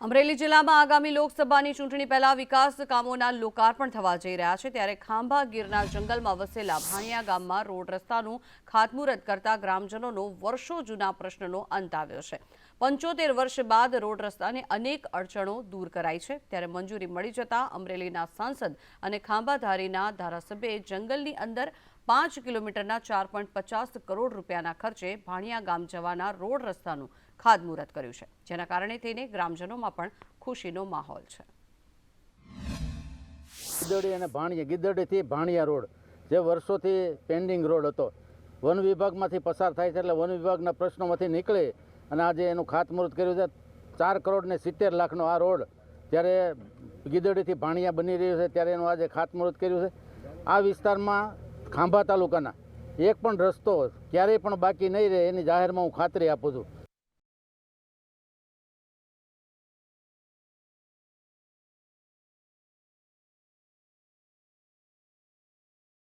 અમરેલી જિલ્લામાં આગામી લોકસભાની ચૂંટણી પહેલા વિકાસ કામોના લોકાર્પણ થવા જઈ રહ્યા છે, ત્યારે ખાંભા ગીરના જંગલમાં વસેલા ભાણિયા ગામમાં રોડ રસ્તાનું ખાતમુહૂર્ત કરતા ગ્રામજનોનો વર્ષો જૂના પ્રશ્નનો અંત આવ્યો છે. પંચોતેર વર્ષ બાદ રોડ રસ્તાને અનેક અડચણો દૂર કરાઈ છે, ત્યારે મંજૂરી મળી જતા અમરેલીના સાંસદ અને ખાંભાધારીના ધારાસભ્યએ જંગલની અંદર પાંચ કિલોમીટરના ચાર પોઈન્ટ પચાસ કરોડ રૂપિયાના ખર્ચે ભાણિયા ગામ જવાના રોડ રસ્તાનું ખાતમુહૂર્ત કર્યું છે, જેના કારણે થઈને ગ્રામજનોમાં પણ ખુશીનો માહોલ છે. ગીદડી અને ભાણિયા, ગીદડીથી ભાણિયા રોડ, જે વર્ષોથી પેન્ડિંગ રોડ હતો. વન વિભાગમાંથી પસાર થાય છે એટલે વન વિભાગના પ્રશ્નોમાંથી નીકળે અને આજે એનું ખાતમુહૂર્ત કર્યું છે. ચાર કરોડ ને સિત્તેર લાખનો આ રોડ જ્યારે ગીદડીથી ભાણિયા બની રહ્યું છે, ત્યારે એનું આજે ખાતમુહૂર્ત કર્યું છે. આ વિસ્તારમાં ખાંભા તાલુકાના. એક પણ રસ્તો ક્યારેય પણ બાકી નહીં રહે, એની જાહેરમાં હું ખાતરી આપું છું.